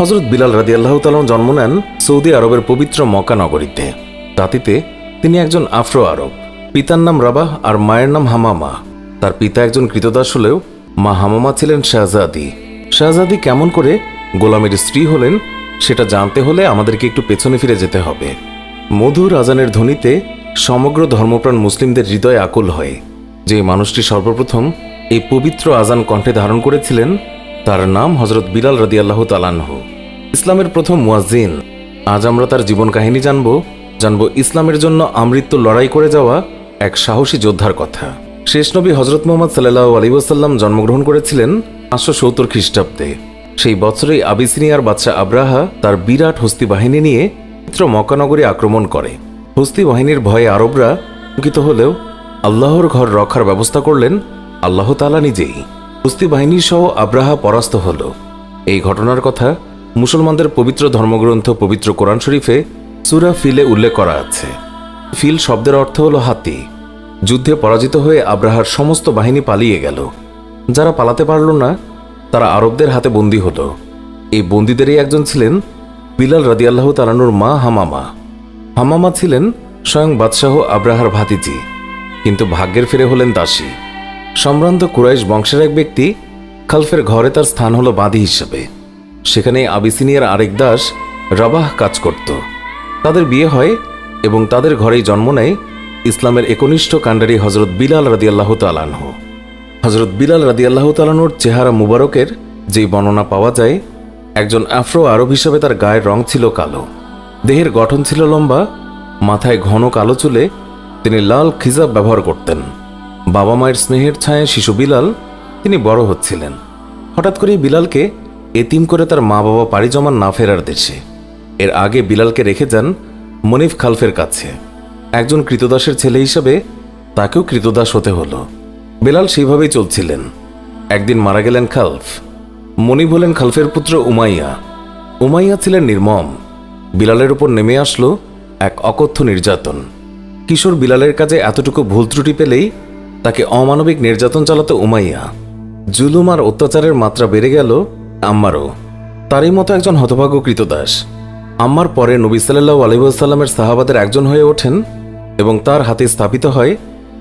হজরত বিলাল রাদি আল্লাহ জন্ম নেন সৌদি আরবের পবিত্র মক্কা নগরীতে। জাতিতে তিনি একজন আফ্রো আরব। পিতার নাম রাবাহ আর মায়ের নাম হামামা। তার পিতা একজন কৃতদাস হলেও মা হামামা ছিলেন শাহজাদি। শাহজাদি কেমন করে গোলামের স্ত্রী হলেন, সেটা জানতে হলে আমাদেরকে একটু পেছনে ফিরে যেতে হবে। মধুর আজানের ধ্বনিতে সমগ্র ধর্মপ্রাণ মুসলিমদের হৃদয় আকুল হয়। যে মানুষটি সর্বপ্রথম এই পবিত্র আজান কণ্ঠে ধারণ করেছিলেন তার নাম হজরত বিলাল রদি আল্লাহ তালানহ ইসলামের প্রথম মুয়াজ্জিন। আজ আমরা তার জীবন কাহিনী জানব জানব ইসলামের জন্য আমৃত্য লড়াই করে যাওয়া এক সাহসী যোদ্ধার কথা। শেষ নবী হজরত মোহাম্মদ সাল্লাহ আলী ওসাল্লাম জন্মগ্রহণ করেছিলেন পাঁচশো সত্তর খ্রিস্টাব্দে। সেই বছরেই আবিসিনিয়ার বাদশাহ আব্রাহা তার বিরাট হস্তি বাহিনী নিয়ে পবিত্র মক্কানগরী আক্রমণ করে। হস্তি বাহিনীর ভয়ে আরবরা শঙ্কিত হলেও আল্লাহর ঘর রক্ষার ব্যবস্থা করলেন আল্লাহ তালা নিজেই। হস্তি বাহিনী সহ আব্রাহা পরাস্ত হল। এই ঘটনার কথা মুসলমানদের পবিত্র ধর্মগ্রন্থ পবিত্র কোরআন শরীফে সুরা ফিলে উল্লেখ করা আছে। ফিল শব্দের অর্থ হল হাতি। যুদ্ধে পরাজিত হয়ে আব্রাহার সমস্ত বাহিনী পালিয়ে গেল। যারা পালাতে পারল না, তারা আরবদের হাতে বন্দী হল। এই বন্দীদেরই একজন ছিলেন বিলাল রাদিয়াল্লাহ তালানুর মা হামামা। হামামা ছিলেন স্বয়ং বাদশাহ আব্রাহার ভাতিজি, কিন্তু ভাগ্যের ফিরে হলেন দাসী। সম্ভ্রান্ত কুরাইশ বংশের এক ব্যক্তি খালফের ঘরে তার স্থান হলো বাদী হিসেবে। সেখানে আবিসিনিয়ার আরেক দাস রাবাহ কাজ করত। তাদের বিয়ে হয় এবং তাদের ঘরেই জন্ম নেয় ইসলামের একনিষ্ঠ কাণ্ডারি হজরত বিলাল রাদিয়াল্লাহ তালানহ হজরত বিলাল রাদিয়াল্লাহ তালানুর চেহারা মুবারকের যেই বর্ণনা পাওয়া যায়, একজন আফ্রো আরব হিসাবে তার গায়ের রং ছিল কালো। দেহের গঠন ছিল লম্বা, মাথায় ঘন কালো চুলে তিনি লাল খিজাব ব্যবহার করতেন। বাবা মায়ের স্নেহের ছায়ায় শিশু বিলাল, তিনি বড় হচ্ছিলেন। হঠাৎ করেই বিলালকে এতিম করে তার মা বাবা পাড়ি জমান না ফেরার দেশে। এর আগে বিলালকে রেখে যান মনিফ খালফের কাছে। একজন কৃতদাসের ছেলে হিসাবে তাকেও কৃতদাস হতে হলো। বেলাল সেইভাবেই চলছিলেন। একদিন মারা গেলেন খালফ। মনিব হলেন খালফের পুত্র উমাইয়া। উমাইয়া ছিলেন নির্মম। বিলালের উপর নেমে আসলো এক অকথ্য নির্যাতন। কিশোর বিলালের কাজে এতটুকু ভুল ত্রুটি পেলেই তাকে অমানবিক নির্যাতন চালাতো উমাইয়া। জুলুম আর অত্যাচারের মাত্রা বেড়ে গেল আম্মারও। তারই মতো একজন হতভাগ্য কৃতদাস আম্মার পরে নবী সাল্লাহ আলহিসাল্লামের সাহাবাদের একজন হয়ে ওঠেন এবং তার হাতে স্থাপিত হয়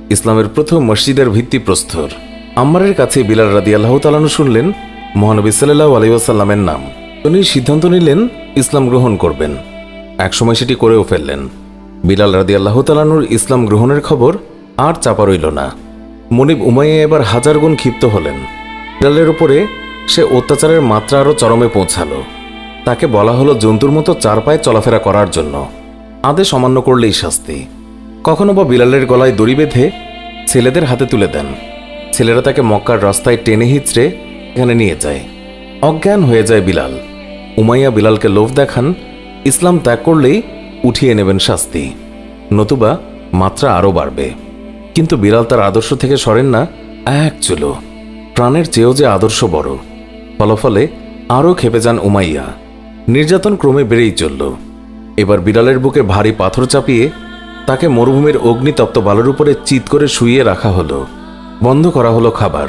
ইসলামের প্রথম মসজিদের ভিত্তিপ্রস্তর। আম্মারের কাছে বিলাল রাদি আল্লাহ তালানু শুনলেন, মহানবী সাল্লাহ আলহিসাল্লামের নাম। উনি সিদ্ধান্ত নিলেন, ইসলাম গ্রহণ করবেন। একসময় সেটি করেও ফেললেন। বিলাল রাদি আল্লাহ তালানুর ইসলাম গ্রহণের খবর আর চাপা রইল না। মনিব উমাইয়া এবার হাজার গুণ ক্ষিপ্ত হলেন। বিড়ালের উপরে সে অত্যাচারের মাত্রা আরও চরমে পৌঁছালো। তাকে বলা হলো জন্তুর মতো চার পায়ে চলাফেরা করার জন্য। আদেশ অমান্য করলেই শাস্তি। কখনো বা বিড়ালের গলায় দড়ি বেঁধে ছেলেদের হাতে তুলে দেন। ছেলেরা তাকে মক্কার রাস্তায় টেনে হিচড়ে এখানে নিয়ে যায়। অজ্ঞান হয়ে যায় বিলাল। উমাইয়া বিলালকে লোভ দেখান, ইসলাম ত্যাগ করলেই উঠিয়ে নেবেন শাস্তি। নতুবা মাত্রা আরও বাড়বে। কিন্তু বিড়াল তার আদর্শ থেকে সরেন না, এক চুলো। প্রাণের চেয়েও যে আদর্শ বড়। ফলফলে আরও খেপে যান উমাইয়া। নির্যাতন ক্রমে বেড়েই চলল। এবার বিড়ালের বুকে ভারী পাথর চাপিয়ে তাকে মরুভূমির অগ্নিতপ্ত বালুর উপরে চিত করে শুইয়ে রাখা হলো। বন্ধ করা হলো খাবার।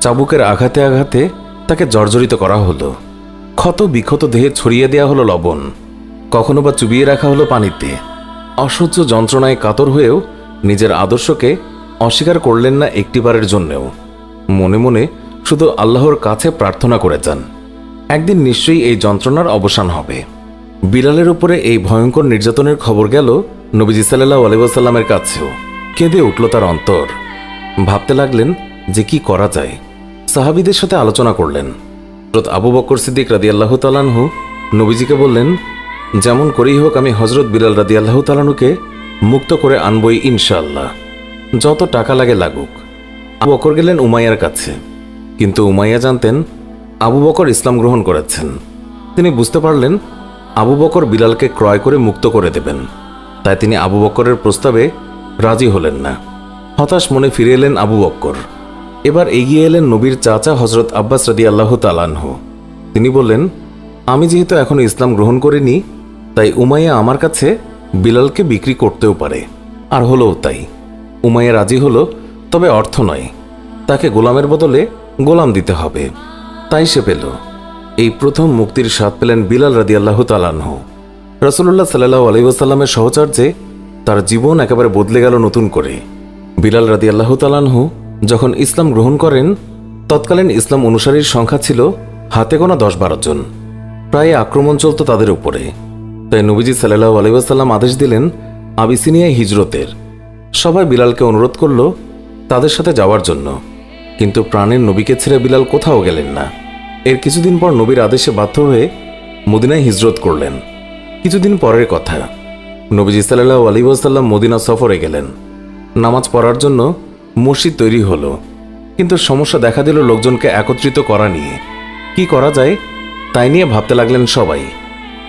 চাবুকের আঘাতে আঘাতে তাকে জর্জরিত করা হলো। ক্ষত বিক্ষত দেহে ছড়িয়ে দেওয়া হলো লবণ। কখনো বা চুবিয়ে রাখা হলো পানিতে। অসহ্য যন্ত্রণায় কাতর হয়েও নিজের আদর্শকে অস্বীকার করলেন না একটিবারের জন্যেও। মনে মনে শুধু আল্লাহর কাছে প্রার্থনা করে যান। একদিন নিশ্চয়ই এই যন্ত্রণার অবসান হবে। বিড়ালের উপরে এই ভয়ঙ্কর নির্যাতনের খবর গেল নবীজি সাল্লাহ আলিবাসাল্লামের কাছেও। কেঁদে উঠল তার অন্তর। ভাবতে লাগলেন যে কি করা যায়। সাহাবিদের সাথে আলোচনা করলেন। হজরত আবু বকর সিদ্দিক রাদি আল্লাহ তালানহু নবীজিকে বললেন, যেমন করেই হোক আমি হজরত বিলাল রাদি আল্লাহ তালানুকে মুক্ত করে আনবই ইনশাল্লাহ যত টাকা লাগে লাগুক। আবু বকর গেলেন উমাইয়ার কাছে। কিন্তু উমাইয়া জানতেন, আবু বকর ইসলাম গ্রহণ করেছেন। তিনি বুঝতে পারলেন, আবু বকর বিলালকে ক্রয় করে মুক্ত করে দেবেন। তাই তিনি আবু বকরের প্রস্তাবে রাজি হলেন না। হতাশ মনে ফিরে এলেন আবু বক্কর এবার এগিয়ে এলেন নবীর চাচা হজরত আব্বাস রাদি আল্লাহ তালানহ তিনি বললেন, আমি যেহেতু এখনও ইসলাম গ্রহণ করিনি, তাই উমাইয়া আমার কাছে বিলালকে বিক্রি করতেও পারে। আর হলোও তাই। উমাইয়া রাজি হলো, তবে অর্থ নয়। তাকে গোলামের বদলে গোলাম দিতে হবে। তাই সে পেল। এই প্রথম মুক্তির স্বাদ পেলেন বিলাল রাদি আল্লাহ তালাহ রসুল্লাহ সাল্লাহ আলহিউসাল্লামের সহচর্যে তার জীবন একেবারে বদলে গেল নতুন করে। বিলাল রাদি আল্লাহ তালাহ যখন ইসলাম গ্রহণ করেন, তৎকালীন ইসলাম অনুসারীর সংখ্যা ছিল হাতে গোনা দশ বারো জন। প্রায় আক্রমণ চলত তাদের উপরে। তাই নবীজি সাল্লাহ আলহিউসাল্লাম আদেশ দিলেন আবিসিনিয়ায় হিজরতের। সবাই বিলালকে অনুরোধ করল তাদের সাথে যাওয়ার জন্য। কিন্তু প্রাণের নবীকে ছেড়ে বিলাল কোথাও গেলেন না। এর কিছুদিন পর নবীর আদেশে বাধ্য হয়ে মদিনায় হিজরত করলেন। কিছুদিন পরের কথা, নবীজি সাল্লাহ আলী ওয়াসাল্লাম মদিনা সফরে গেলেন। নামাজ পড়ার জন্য মসজিদ তৈরি হলো। কিন্তু সমস্যা দেখা দিল লোকজনকে একত্রিত করা নিয়ে। কি করা যায়, তাই নিয়ে ভাবতে লাগলেন সবাই।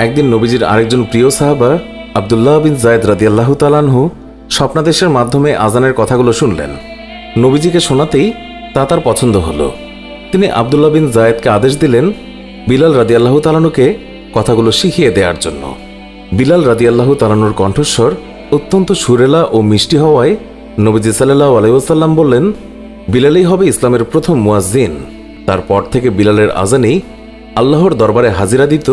একদিন নবীজির আরেকজন প্রিয় সাহাবা, আবদুল্লাহ বিন জায়দ রাদিয়াল্লাহ তালানহু স্বপ্নাদেশের মাধ্যমে আজানের কথাগুলো শুনলেন। নবীজিকে শোনাতেই তা তার পছন্দ হলো। তিনি আবদুল্লাহ বিন জায়েদকে আদেশ দিলেন বিলাল রাদিয়াল্লাহ তালানুকে কথাগুলো শিখিয়ে দেওয়ার জন্য। বিলাল রাদিয়াল্লাহ তালানুর কণ্ঠস্বর অত্যন্ত সুরেলা ও মিষ্টি হওয়ায় নবীজি সাল্লাহ আলাইসাল্লাম বললেন, বিলালই হবে ইসলামের প্রথম মুয়াজ্জিন। তারপর থেকে বিলালের আজানেই আল্লাহর দরবারে হাজিরা দিত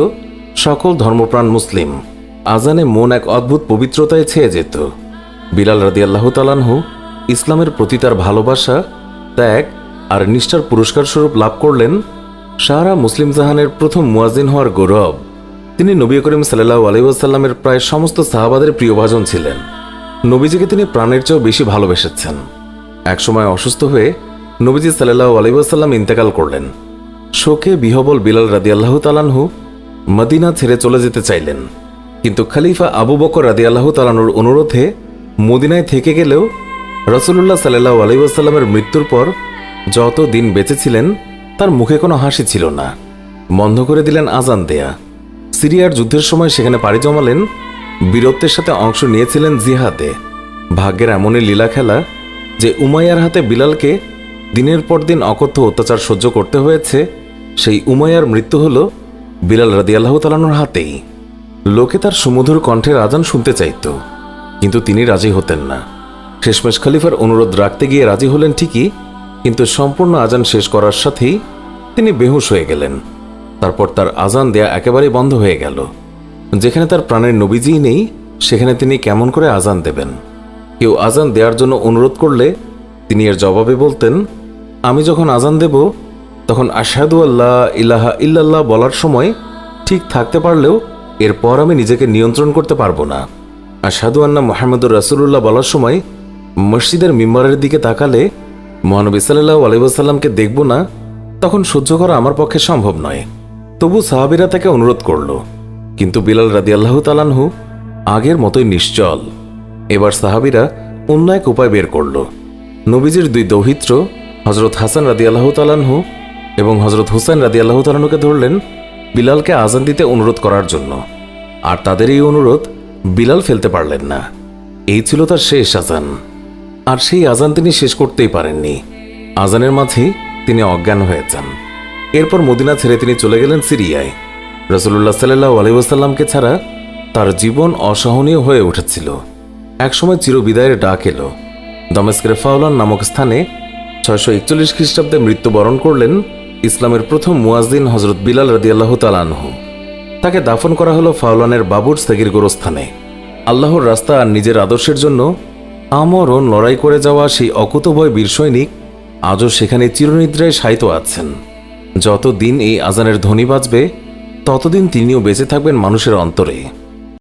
সকল ধর্মপ্রাণ মুসলিম। আজানে মন এক অদ্ভুত পবিত্রতায় ছেয়ে যেত। বিলাল রাদিয়াল্লাহ তালানহু ইসলামের প্রতি তার ভালোবাসা, ত্যাগ আর নিষ্ঠার পুরস্কার স্বরূপ লাভ করলেন সাহারা মুসলিম জাহানের প্রথম মুয়াজিন হওয়ার গৌরব। তিনি নবী করিম সাল্লাহ আলহিউসাল্লামের প্রায় সমস্ত সাহাবাদের প্রিয়ভাজন ছিলেন। নবীজিকে তিনি প্রাণের চেয়েও বেশি ভালোবেসেছেন। একসময় অসুস্থ হয়ে নবীজি সাল্লাহ আলহিউসাল্লাম ইন্তেকাল করলেন। শোকে বিহবল বিলাল রাদিয়াল্লাহ তালানহু মদিনা ছেড়ে চলে যেতে চাইলেন। কিন্তু খলিফা আবু বকর রাদিয়াল্লাহ তালানোর অনুরোধে মদিনায় থেকে গেলেও রসুল্লাহ সাল্লাহ আলহিউসাল্লামের মৃত্যুর পর যত দিন বেঁচেছিলেন, তার মুখে কোনো হাসি ছিল না। বন্ধ করে দিলেন আজান দেয়া। সিরিয়ার যুদ্ধের সময় সেখানে পাড়ি জমালেন, বীরত্বের সাথে অংশ নিয়েছিলেন জিহাদে। ভাগ্যের এমনই লীলা খেলা যে উমাইয়ার হাতে বিলালকে দিনের পর দিন অকথ্য অত্যাচার সহ্য করতে হয়েছে, সেই উমাইয়ার মৃত্যু হল বিলাল রাদিয়াল্লাহ তালানোর হাতেই। লোকে তার সুমধুর কণ্ঠের আজান শুনতে চাইত, কিন্তু তিনি রাজি হতেন না। শেষমেশ খালিফার অনুরোধ রাখতে গিয়ে রাজি হলেন ঠিকই, কিন্তু সম্পূর্ণ আজান শেষ করার সাথেই তিনি বেহুশ হয়ে গেলেন। তারপর তার আজান দেয়া একেবারেই বন্ধ হয়ে গেল। যেখানে তার প্রাণের নবীজিই নেই, সেখানে তিনি কেমন করে আজান দেবেন? কেউ আজান দেওয়ার জন্য অনুরোধ করলে তিনি এর জবাবে বলতেন, আমি যখন আজান দেব তখন আশাদু আল্লাহ ইলাহা ইল্লাল্লাহ বলার সময় ঠিক থাকতে পারলেও এরপর আমি নিজেকে নিয়ন্ত্রণ করতে পারব না। আশাদু আন্না মোহাম্মদুর রাসুল্লাহ বলার সময় মসজিদের মিম্বরের দিকে তাকালে মহানবী সাল্লাহ আলিবাসাল্লামকে দেখব না, তখন সহ্য করা আমার পক্ষে সম্ভব নয়। তবু সাহাবিরা তাকে অনুরোধ করল। কিন্তু বিলাল রাদিয়াল্লাহ তালানহু আগের মতোই নিশ্চল। এবার সাহাবিরা অন্য এক উপায় বের করল। নবীজির দুই দৌহিত্র হজরত হাসান রাদি আল্লাহ তালানহু এবং হজরত হুসাইন রাদি আল্লাহ তালানুকে ধরলেন বিলালকে আজান দিতে অনুরোধ করার জন্য। আর তাদের এই অনুরোধ বিলাল ফেলতে পারলেন না। এই ছিল তার শেষ আজান। আর সেই আজান তিনি শেষ করতেই পারেননি। আজানের মাঝেই তিনি অজ্ঞান হয়ে যান। এরপর মদিনা ছেড়ে তিনি চলে গেলেন সিরিয়ায়। রসুল্লাহ সাল্লাহ আলহিউসাল্লামকে ছাড়া তার জীবন অসহনীয় হয়ে উঠেছিল। একসময় চিরবিদায়ের ডাক এলো। দমেস্কের ফাউলান নামক স্থানে ছয়শো একচল্লিশ খ্রিস্টাব্দে মৃত্যুবরণ করলেন ইসলামের প্রথম মুয়াজদিন হজরত বিলাল রাদিয়াল্লাহ তালানহু তাকে দাফন করা হলো ফাউলানের বাবুর সেগির গোরস্থানে আল্লাহর রাস্তা আর নিজের আদর্শের জন্য আমরণ লড়াই করে যাওয়া সেই অকুতভয় বীর সৈনিক আজও সেখানে চিরনিদ্রায় শায়িত আছেন। যতদিন এই আজানের ধ্বনি বাজবে, ততদিন তিনিও বেঁচে থাকবেন মানুষের অন্তরে।